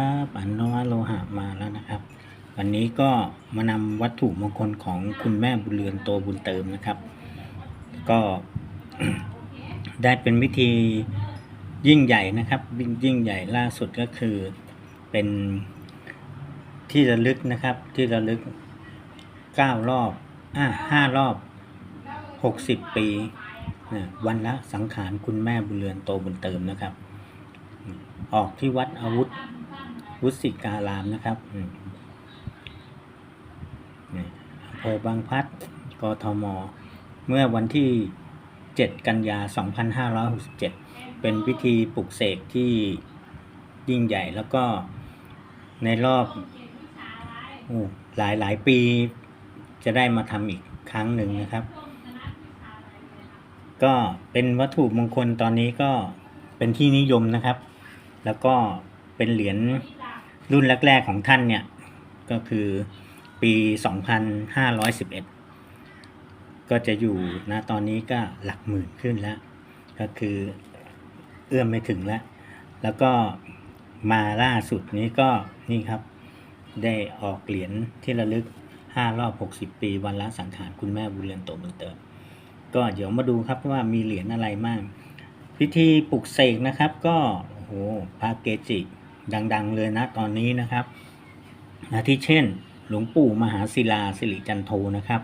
ครับอันนวโลหะมาแล้วนะครับ วันนี้ก็มานำวัตถุมงคลของคุณแม่บุญเรือนโตบุญเติมนะครับ ก็ได้เป็นวิธียิ่งใหญ่นะครับยิ่งยิ่งใหญ่ล่าสุดก็คือเป็นที่ระลึกนะครับ ที่ระลึกเก้ารอบอ่าห้ารอบหกสิบปีวันละสังขารคุณแม่บุญเรือนโตบุญเติมนะครับ ออกที่วัดอาวุธ วุสิการามนะครับอืมนี่อำเภอบางพัดกทม เมื่อวันที่ 7 กันยา 2567 เป็นพิธีปลุกเสกที่ยิ่งใหญ่แล้วก็ในรอบอหลายหลายปีจะได้มาทำอีกครั้งหนึ่งนะครับ ก็เป็นวัตถุมงคลตอนนี้ก็เป็นที่นิยมนะครับ แล้วก็เป็นเหรียญ รุ่นแรก ๆ ของท่านเนี่ย ก็คือปี 2511 ก็จะอยู่นะตอนนี้ก็หลักหมื่นขึ้นแล้ว ก็คือเอื้อมไม่ถึงแล้ว แล้วก็มาล่าสุดนี้ก็นี่ครับ ได้ออกเหรียญที่ระลึก 5 รอบ 60 ปีวันละสังขารคุณแม่บุญเรือนโตบุญเติมก็เดี๋ยวมาดูครับว่ามีเหรียญอะไรบ้างพิธีปลุกเสกนะครับ ก็โอ้โหพระเกจิ ดัง ๆ เลยนะตอนนี้นะครับอาทิเช่น หลวงปู่มหาศิลาสิริจันโทนะครับ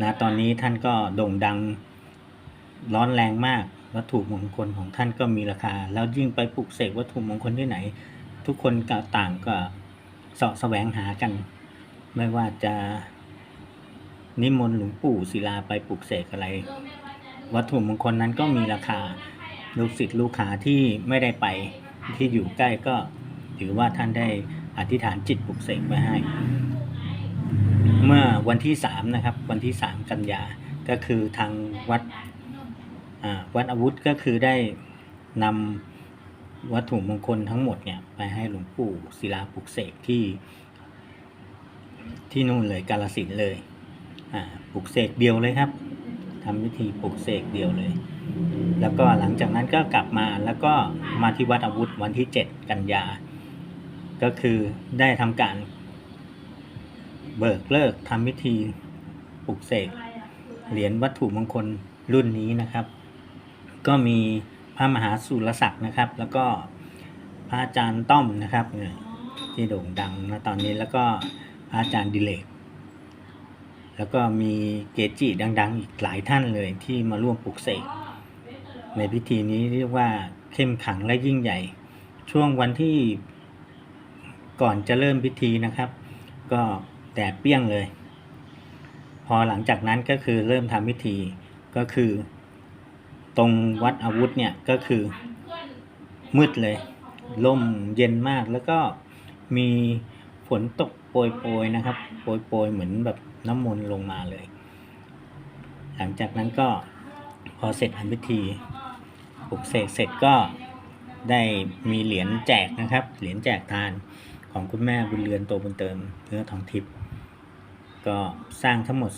นะตอนนี้ท่านก็โด่งดังร้อนแรงมากวัตถุมงคลของท่านก็มีราคา แล้วยิ่งไปปลุกเสกวัตถุมงคลที่ไหน ทุกคนก็ต่างก็เสาะแสวงหากัน ไม่ว่าจะนิมนต์หลวงปู่ศิลาไปปลุกเสกอะไร วัตถุมงคลนั้นก็มีราคาลูกศิษย์ลูกหาที่ไม่ได้ไป ที่อยู่ใกล้ก็ถือว่าท่านได้อธิษฐานจิตปลุกเสกไว้ให้ เมื่อวันที่สามนะครับ วันที่สามกันยาก็คือทางวัดวัดอาวุธก็คือได้นำวัตถุมงคลทั้งหมดเนี่ยไปให้หลวงปู่ศิลาปลุกเสกที่ที่นู่นเลยกาลสินเลยปลุกเสกเดียวเลยครับทำพิธีปลุกเสกเดียวเลย แล้วก็หลังจากนั้นก็กลับมาแล้วก็มาที่วัดอาวุธวันที่ 7 กันยา ก็คือได้ทำการ เบิกเลิกทำพิธีปลุกเสกเหรียญวัตถุมงคลรุ่นนี้นะครับ ก็มีพระมหาสุรศักดิ์นะครับ แล้วก็พระอาจารย์ต้อมนะครับที่โด่งดังนะตอนนี้แล้วก็พระอาจารย์ดิเลกแล้วก็มีเกจิดัง ๆ อีกหลายท่านเลยที่มาร่วมปลุกเสก ในพิธีนี้เรียกว่าเข้มขังและยิ่งใหญ่ ช่วงวันที่ก่อนจะเริ่มพิธีนะครับ ก็แดดเปรี้ยงเลย พอหลังจากนั้นก็คือเริ่มทำพิธีก็คือ ตรงวัดอาวุธเนี่ยก็คือมืดเลยลมเย็นมากแล้วก็มีฝนตกโปรยๆนะครับโปรยๆเหมือนแบบน้ำมนต์ลงมาเลย หลังจากนั้นก็ พอเสร็จทำพิธีปลุกเสกเสร็จก็ได้มีเหรียญแจกนะครับ เหรียญแจกทานของคุณแม่บุญเรือนโตบุญเติมเนื้อทองทิพย์ก็สร้างทั้งหมด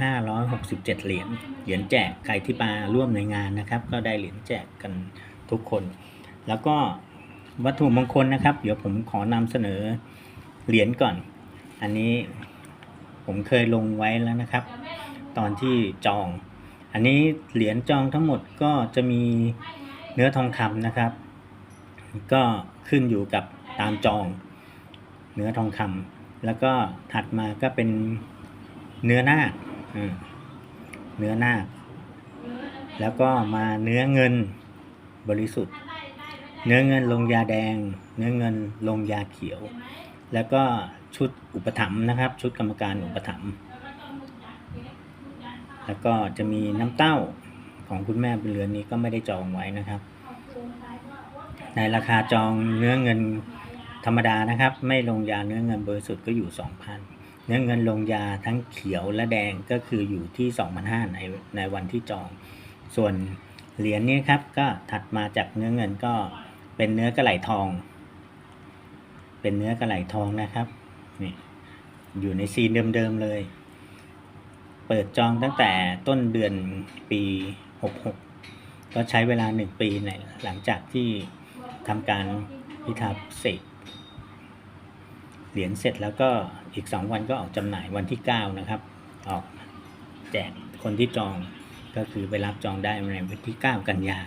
2,567 เหรียญ เหรียญแจกใครที่มาร่วมในงานนะครับ ก็ได้เหรียญแจกกันทุกคน แล้วก็วัตถุมงคลนะครับ เดี๋ยวผมขอนำเสนอเหรียญก่อน อันนี้ผมเคยลงไว้แล้วนะครับ ตอนที่จอง อันนี้เหรียญจองทั้งหมดก็จะมีเนื้อทองคำนะครับ ก็ขึ้นอยู่กับตามจองเนื้อทองคำแล้วก็ถัดมาก็เป็นเนื้อนาคเนื้อนาคแล้วก็มาเนื้อเงินบริสุทธิ์ เนื้อเงินลงยาแดง เนื้อเงินลงยาเขียว แล้วก็ชุดอุปถัมภ์นะครับ ชุดกรรมการอุปถัมภ์ แล้วก็จะมีน้ำเต้าของคุณแม่บุญเรือนนี้ก็ไม่ได้จองไว้นะครับ ในราคาจองเนื้อเงินธรรมดานะครับ ไม่ลงยาเนื้อเงินเบอริสุทธิ์ก็อยู่ 2,000 เนื้อเงินลงยาทั้งเขียวและแดงก็คืออยู่ที่ 2,500ในในวันที่จอง ส่วนเหรียญนี้ครับก็ถัดมาจากเนื้อเงินก็เป็นเนื้อกระไหลทอง เป็นเนื้อกระไหลทองนะครับนี่อยู่ในซีนเดิมๆเลย เปิดจองตั้งแต่ต้นเดือนปี 66 ก็ใช้เวลา 1 ปีในหลังจากที่ทำการพิธาปลุกเสกเหรียญเสร็จแล้วก็อีกสองวันก็ออกจำหน่ายวันที่เก้านะครับ ออกแจกคนที่จองก็คือไปรับจองได้ในวันที่ 9 กันยา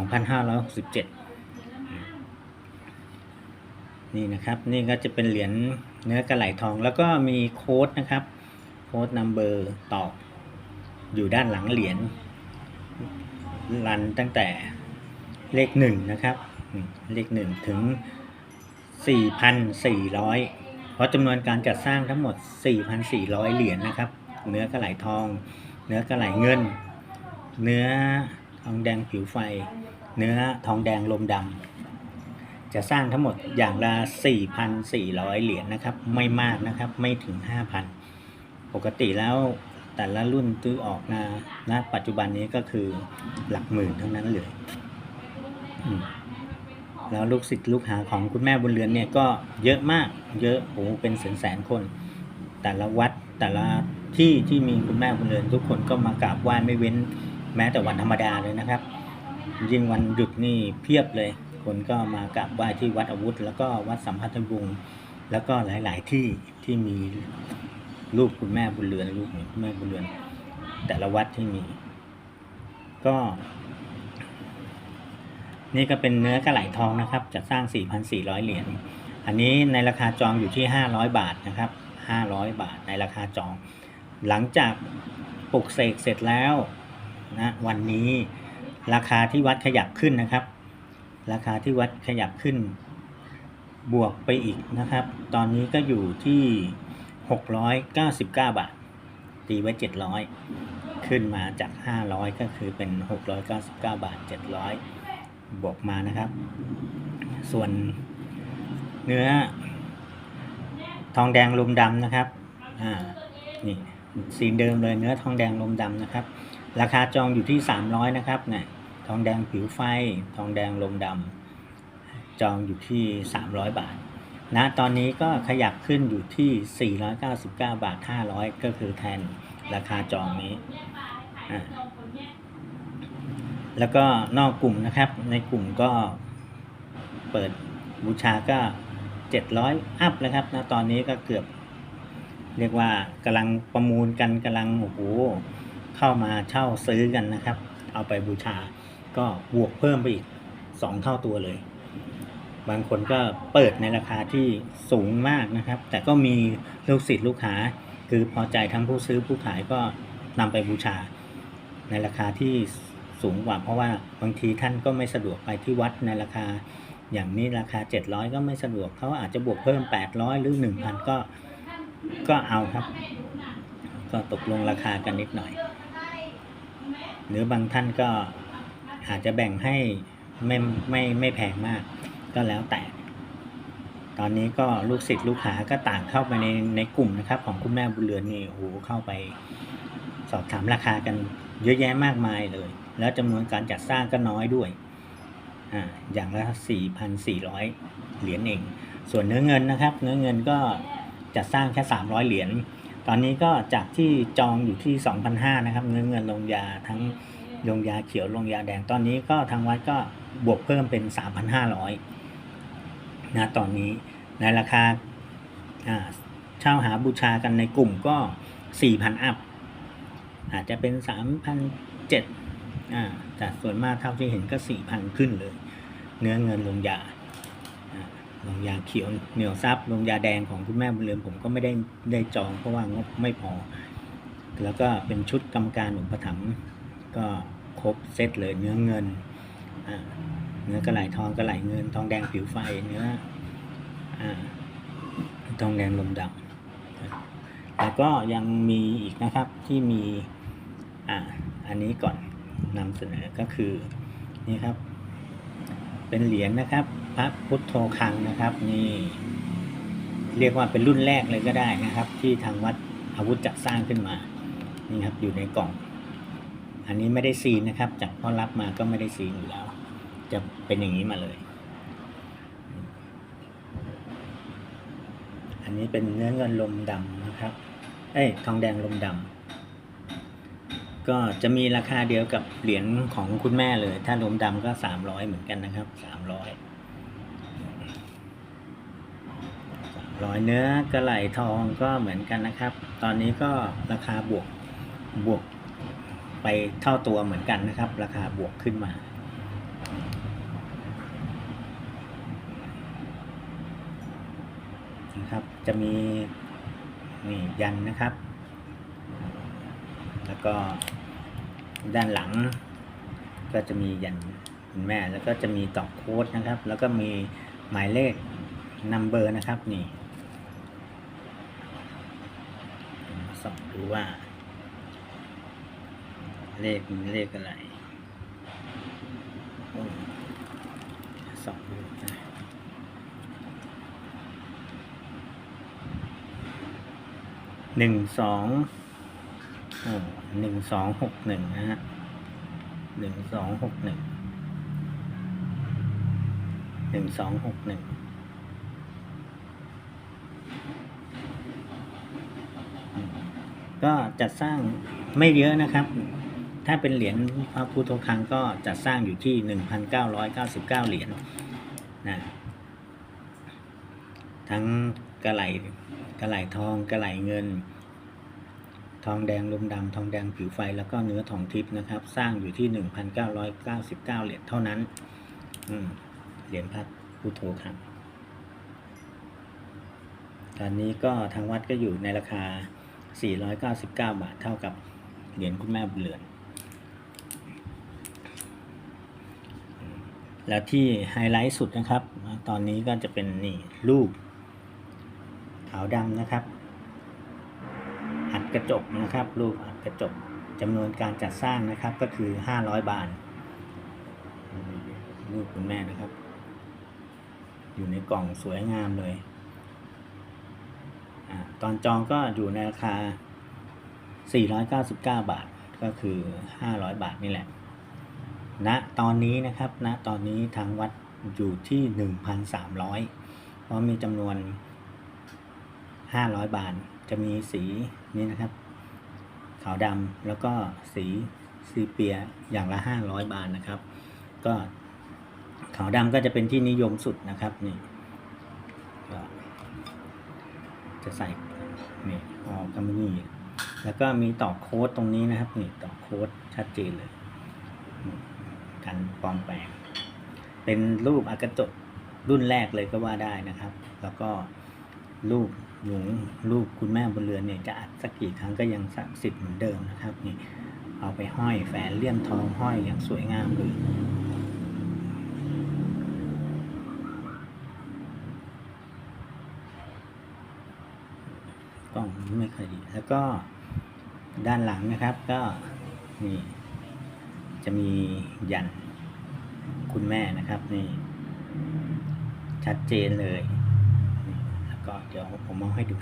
2567 นี่นะครับ นี่ก็จะเป็นเหรียญเนื้อกระไหลทองแล้วก็มีโค้ดนะครับ โค้ดนัมเบอร์ตอกอยู่ด้านหลังเหรียญรันตั้งแต่เลขหนึ่งนะครับ เลขหนึ่งถึง 4,400 เพราะจำนวนการจัดสร้างทั้งหมด 4,400 เหรียญนะครับ เนื้อกระไหลทอง เนื้อกระไหลเงิน เนื้อทองแดงผิวไฟ เนื้อทองแดงลมดำจะสร้างทั้งหมดอย่างละ 4,400 เหรียญนะครับ ไม่มากนะครับ ไม่ถึง 5,000 ปกติแล้วแต่ละรุ่นซื้อออกนะณปัจจุบันนี้ก็คือหลักหมื่นทั้งนั้นเลยแล้วลูกศิษย์ลูกหาของคุณแม่บุญเรือนเนี่ยก็เยอะมาก เยอะโอ้โหเป็นแสนแสนคน แต่ละวัดแต่ละที่ที่มีคุณแม่บุญเรือนทุกคนก็มากราบไหว้ไม่เว้นแม้แต่วันธรรมดาเลยนะครับ ยิ่งวันหยุดนี่เพียบเลย คนก็มากราบไหว้ที่วัดอาวุธ แล้วก็วัดสัมพันธวงศ์แล้วก็หลาย ๆ ที่ที่มี รูปคุณแม่บุญเรือนรูปของคุณแม่บุญเรือน แต่ละวัดที่มี ก็ นี่ก็เป็นเนื้อกระไหลทองนะครับ จะสร้าง 4,400 เหรียญอันนี้ในราคาจองอยู่ที่ 500 บาทนะครับ 500 บาทในราคาจอง หลังจากปลุกเสกเสร็จแล้วนะวันนี้ราคาที่วัดขยับขึ้นนะครับ ราคาที่วัดขยับขึ้น บวกไปอีกนะครับ ตอนนี้ก็อยู่ที่ 699 บาท ตีไว้ 700 ขึ้นมาจาก 500 ก็คือเป็น 699 บาท 700 บวกมานะครับ ส่วนเนื้อ ทองแดงลมดำนะครับ อ่า นี่สีเดิมเลยเนื้อทองแดงลมดำนะครับ ราคาจองอยู่ที่ 300 นะครับเนี่ยทองแดงผิวไฟ ทองแดงลมดำจองอยู่ที่ 300 บาท ณตอนนี้ก็ขยับขึ้นอยู่ที่ 499 บาท 500 ก็คือแทนราคาจองนี้ แล้วก็นอกกลุ่มนะครับ ในกลุ่มก็เปิดบูชาก็ 700 อัพแล้วครับณตอนนี้ก็เกือบ เรียกว่ากำลังประมูลกันกำลังโอ้โหเข้ามาเช่าซื้อกันนะครับ เอาไปบูชาก็บวกเพิ่มไปอีก 2 เท่าตัวเลย บางคนก็เปิดในราคาที่สูงมากนะครับ แต่ก็มีลูกศิษย์ลูกหาคือพอใจทั้งผู้ซื้อผู้ขายก็นำไปบูชา ในราคาที่สูงกว่า เพราะว่าบางทีท่านก็ไม่สะดวกไปที่วัดในราคา อย่างนี้ราคา 700 ก็ไม่สะดวกเขาอาจจะบวกเพิ่ม 800 หรือ 1,000 ก็ก็เอาครับ ก็ตกลงราคากันนิดหน่อย หรือบางท่านก็อาจจะแบ่งให้ไม่ไม่ไม่แพงมาก ก็แล้วแต่ ตอนนี้ก็ลูกศิษย์ลูกหาก็ต่างเข้าไปในในกลุ่มนะครับ ของคุณแม่บุญเรือนนี่โอ้โหเข้าไปสอบถามราคากันเยอะแยะมากมายเลย แล้วจำนวนการจัดสร้างก็น้อยด้วยอ่าอย่างละ 4,400 เหรียญเอง ส่วนเนื้อเงินนะครับ เนื้อเงินก็จัดสร้างแค่ 300 เหรียญตอนนี้ก็จากที่จองอยู่ที่ 2,500นะครับ เนื้อเงินลงยาทั้งลงยาเขียวลงยาแดงตอนนี้ก็ทางวัดก็บวกเพิ่มเป็น 3,500 นะตอนนี้ในราคาเช่าหาบูชากันในกลุ่มก็ 4,000 อัพ อาจจะเป็นสามพันเจ็ดอ่าแต่ส่วนมากเท่าที่เห็นก็สี่พันขึ้นเลย เนื้อเงินลงยาอ่าลงยาเขียวเหนียวซับลงยาแดงของคุณแม่บุญเรือนผมก็ไม่ได้ได้จองเพราะว่างบไม่พอ แล้วก็เป็นชุดกรรมการอุปถัมภ์ก็ครบเซตเลยเนื้อเงินอ่า เนื้อกระไหลทองกระไหลเงิน ทองแดงผิวไฟเนื้ออทองแดงลมดำแล้วก็ยังมีอีกนะครับที่มีอ่าอันนี้ก่อนนำเสนอก็คือนี่ครับ เป็นเหรียญนะครับ พระพุทโธคังนะครับนี่เรียกว่าเป็นรุ่นแรกเลยก็ได้นะครับ ที่ทางวัดอาวุธจัดสร้างขึ้นมานี่ครับอยู่ในกล่อง อันนี้ไม่ได้ซีนนะครับ จากพ่อรับมาก็ไม่ได้ซีนอยู่แล้ว จะเป็นอย่างนี้มาเลย อันนี้เป็นเนื้อเงินลมดำนะครับ เอ้ยทองแดงลมดำก็จะมีราคาเดียวกับเหรียญของคุณแม่เลย ถ้าลมดำก็สามร้อยเหมือนกันนะครับสามร้อยร้อยเนื้อกระไหลทองก็เหมือนกันนะครับ ตอนนี้ก็ราคาบวกบวกไปเท่าตัวเหมือนกันนะครับ ราคาบวกขึ้นมา นะครับ จะมีนี่ยันนะครับ แล้วก็ด้านหลัง ก็จะมียันคุณแม่ แล้วก็จะมีตอกโค้ดนะครับ แล้วก็มีหมายเลขนัมเบอร์นะครับนี่ส่องดูว่า เลขมีเลขอะไรโอ้ส่องดูนะ หนึ่งสองหนึ่งสองหกหนึ่งนะฮะหนึ่งสองหกหนึ่งหนึ่งสองหกหนึ่งก็จัดสร้างไม่เยอะนะครับ ถ้าเป็นเหรียญพระพุทธคังก็จัดสร้างอยู่ที่1,999เหรียญนะทั้งกระไหล กระไหลทองกระไหลเงิน ทองแดงลมดำทองแดงผิวไฟแล้วก็เนื้อทองทิพย์นะครับ สร้างอยู่ที่ 1,999 เหรียญเท่านั้นเหรียญพระพุทโธคลังตอนนี้ก็ทางวัดก็อยู่ในราคา 499 บาทเท่ากับเหรียญคุณแม่บุญเรือน แล้วที่ไฮไลท์สุดนะครับ ตอนนี้ก็จะเป็นนี่รูป ขาวดำนะครับ อัดกระจกนะครับ รูปอัดกระจกจำนวนการจัดสร้างนะครับก็คือ 500 บาทรูปคุณแม่นะครับ อยู่ในกล่องสวยงามเลยอตอนจองก็อยู่ในราคา 499 บาทก็คือ 500 บาทนี่แหละณตอนนี้นะครับณตอนนี้ทางวัดอยู่ที่ 1,300 เพราะมีจำนวน 500 บาท จะมีสีนี้นะครับ ขาวดำแล้วก็สีซีเปียอย่างละ 500 บาทนะครับ ก็ขาวดำก็จะเป็นที่นิยมสุดนะครับนี่จะใส่นี่ออกกัมนี่แล้วก็มีต่อโค้ดตรงนี้นะครับนี่ต่อโค้ดชัดเจนเลยกันปลอมแปลง เป็นรูปอากาจดรุ่นแรกเลยก็ว่าได้นะครับ แล้วก็รูป หลวงรูปคุณแม่บนเรือนเนี่ยจะอัดสักกี่ครั้งก็ยังศักดิ์สิทธิ์เหมือนเดิมนะครับนี่เอาไปห้อยแฝนเลี่ยมทองห้อยอย่างสวยงามเลยกล้องไม่ค่อยดีแล้วก็ด้านหลังนะครับก็นี่จะมียันคุณแม่นะครับนี่ชัดเจนเลย เดี๋ยวผมเอาให้ดู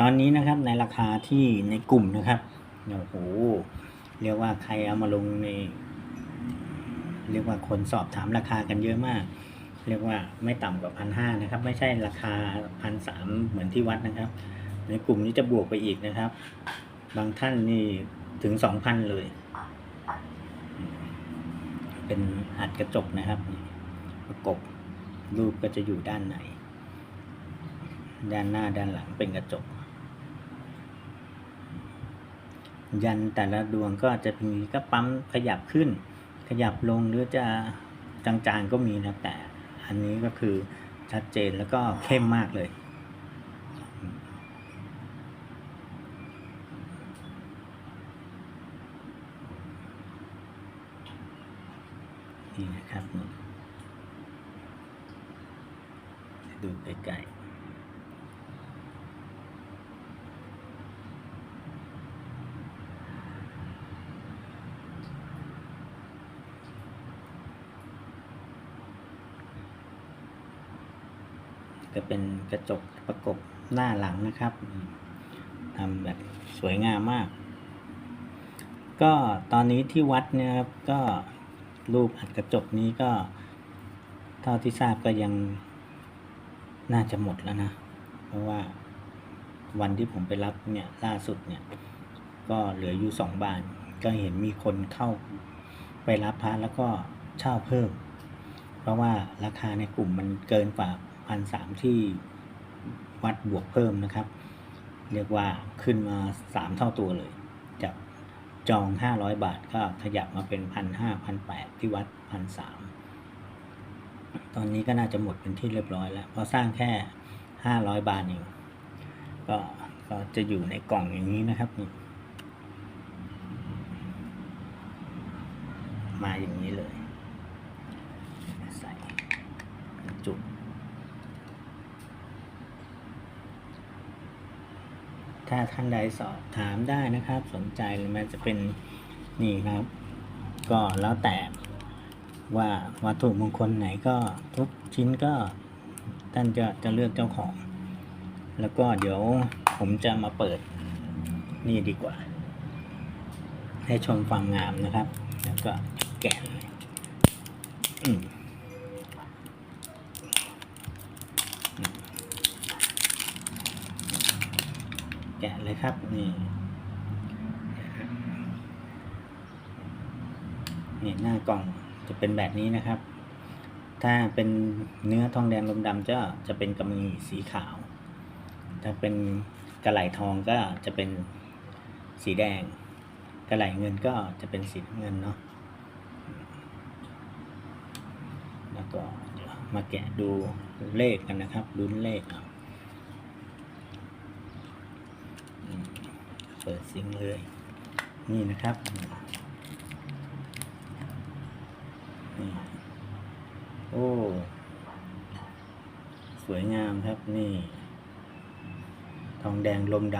ตอนนี้นะครับในราคาที่ในกลุ่มนะครับโอ้โหเรียกว่าใครเอามาลงใน เรียกว่าคนสอบถามราคากันเยอะมาก เรียกว่าไม่ต่ำกว่าพันห้านะครับ ไม่ใช่ราคาพันสามเหมือนที่วัดนะครับ ในกลุ่มนี้จะบวกไปอีกนะครับ บางท่านนี่ถึงสองพันเลย เป็นอัดกระจกนะครับ ประกบรูปก็จะอยู่ด้านใน ด้านหน้าด้านหลังเป็นกระจก ยันแต่ละดวงก็จะมีก็ปั๊มขยับขึ้น ขยับลงหรือจะจางๆก็มีนะแต่ อันนี้ก็คือชัดเจนแล้วก็เข้มมากเลยนี่นะครับดูใกล้ๆ ก็เป็นกระจกประกบหน้าหลังนะครับอืมทำแบบสวยงามมาก ก็ตอนนี้ที่วัดเนี่ยครับก็รูปอัดกระจกนี้ก็ เท่าที่ทราบก็ยังน่าจะหมดแล้วนะ เพราะว่าวันที่ผมไปรับเนี่ยล่าสุดเนี่ย ก็เหลืออยู่สองบาน ก็เห็นมีคนเข้าไปรับพระแล้วก็เช่าเพิ่ม เพราะว่าราคาในกลุ่มมันเกินกว่าพันสามที่ วัดบวกเพิ่มนะครับ เรียกว่าขึ้นมาสามเท่าตัวเลย จากจองห้าร้อยบาทก็ขยับมาเป็นพันห้าพันแปดที่วัดพันสามตอนนี้ก็น่าจะหมดเป็นที่เรียบร้อยแล้ว เพราะสร้างแค่ห้าร้อยบาทเองก็ก็จะอยู่ในกล่องอย่างนี้นะครับ มาอย่างนี้เลย ใส่จุด ถ้าท่านใดสอบถามได้นะครับ สนใจหรือมันจะเป็นนี่ครับ ก็แล้วแต่ว่าวัตถุมงคลไหนก็ทุกชิ้นก็ท่านจะจะเลือกเจ้าของ แล้วก็เดี๋ยวผมจะมาเปิดนี่ดีกว่า ให้ชมความงามนะครับ แล้วก็แกะเลยอืม แกะเลยครับนี่นี่หน้ากล่องจะเป็นแบบนี้นะครับ ถ้าเป็นเนื้อทองแดงลมดำจะจะเป็นกำมะหยี่สีขาว ถ้าเป็นกระไหลทองก็จะเป็นสีแดง กระไหลเงินก็จะเป็นสีเงินเนาะ แล้วก็มาแกะดูเลขกันนะครับลุ้นเลขเอา อืม เปิดซิงเลย นี่นะครับนี่โอ้ สวยงามครับนี่ ทองแดงลมด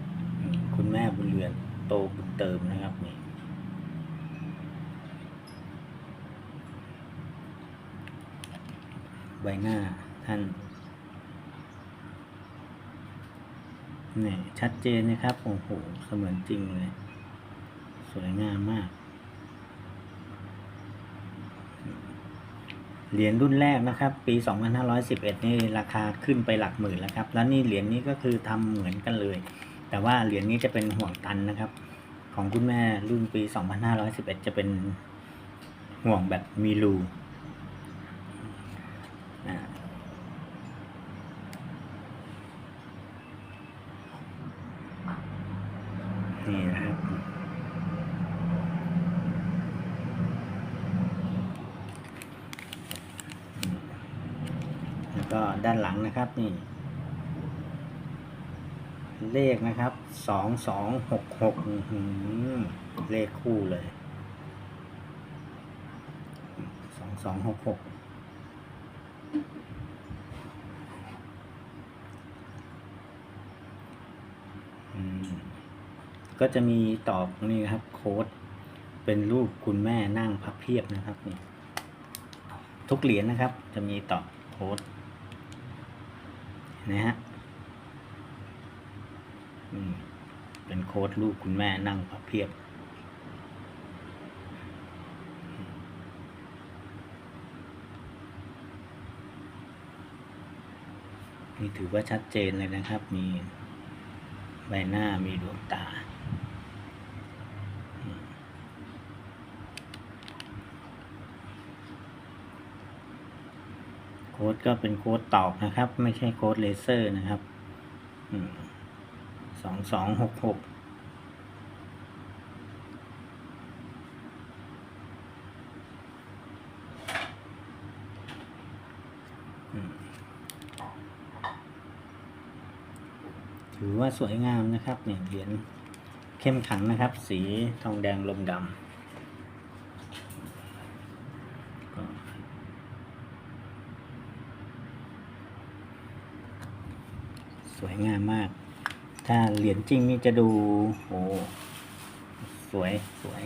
ำคุณแม่บุญเรือนโตบุญเติมนะครับนี่ใบหน้าท่าน นี่ชัดเจนนะครับ โอ้โห เสมือนจริงเลย สวยงามมาก เหรียญรุ่นแรกนะครับ ปี 2511 นี่ราคาขึ้นไปหลักหมื่นแล้วครับ แล้วนี่เหรียญนี้ก็คือทำเหมือนกันเลย แต่ว่าเหรียญนี้จะเป็นห่วงตันนะครับ ของคุณแม่รุ่นปี 2511 จะเป็นห่วงแบบมีรูอ่า นี่นะครับ แล้วก็ด้า นะครับนี่เลขนะครับสองสองหกหกเลขคู่เลยสองสองหกหกก็จะมีตอกนี่ครับ โค้ดเป็นรูปคุณแม่นั่งพับเพียบนะครับนี่ทุกเหรียญนะครับ จะมีตอกโค้ด นะฮะอืมเป็นโค้ดลูกคุณแม่นั่งพับเพียบ นี่ถือว่าชัดเจนเลยนะครับ มีใบหน้ามีดวงตา โค้ดก็เป็นโค้ดตอกนะครับ ไม่ใช่โค้ดเลเซอร์นะครับสองสองหกหกถือว่าสวยงามนะครับเนี่ยเหรียญเข้มขังนะครับ สีทองแดงลมดำก็ สวยงามมาก ถ้าเหรี ยญจริงนี่จะดูโอ้สวยสวย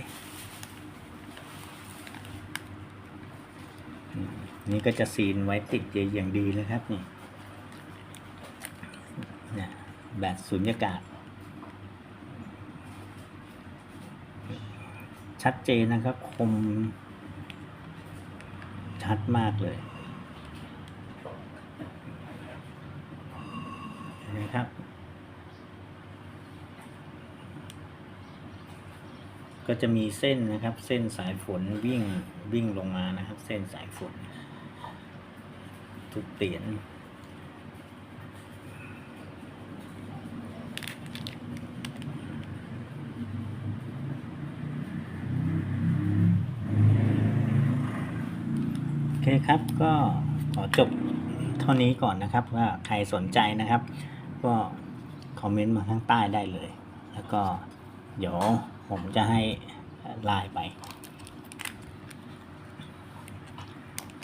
นี่ก็จะซีนไว้ติดอย่างดีเลยครับนี่เนี่ยแบบสุญญากาศ ชัดเจนนะครับ คม ชัดมากเลย ก็จะมีเส้นนะครับ เส้นสายฝนวิ่งวิ่งลงมานะครับ เส้นสายฝน ทุกเตียนโอเคครับก็ขอจบเท่านี้ก่อนนะครับว่าใครสนใจนะครับ ก็คอมเมนต์มาข้างใต้ได้เลย แล้วก็เดี๋ยว ผมจะให้ไลน์ไป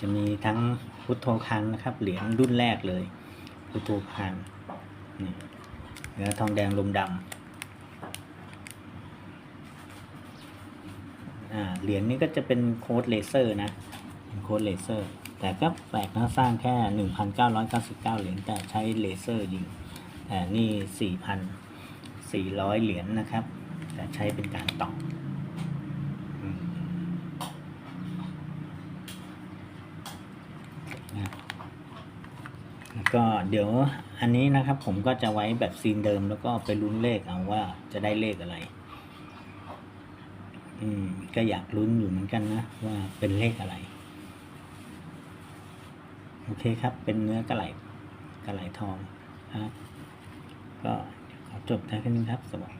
จะมีทั้งพุทโธคังนะครับ เหรียญรุ่นแรกเลย พุทโธคังนี่เนื้อทองแดงลมดำอ่าเหรียญนี้ก็จะเป็นโค้ดเลเซอร์นะโค้ดเลเซอร์ แต่ก็แปลกนะสร้างแค่ 1,999 เหรียญแต่ใช้เลเซอร์ยิงแต่นี่ 4,400 เหรียญนะครับ แต่ใช้เป็นการตออืมนะก็เดี๋ยวอันนี้นะครับผมก็จะไว้แบบซีนเดิมแล้วก็ไปลุ้นเลขเอาว่าจะได้เลขอะไร อืม ก็อยากลุ้นอยู่เหมือนกันนะ ว่าเป็นเลขอะไร โอเคครับ เป็นเนื้อกระไหลกระไหลทองครับ ก็ขอจบแค่นี้ครับสวัสดี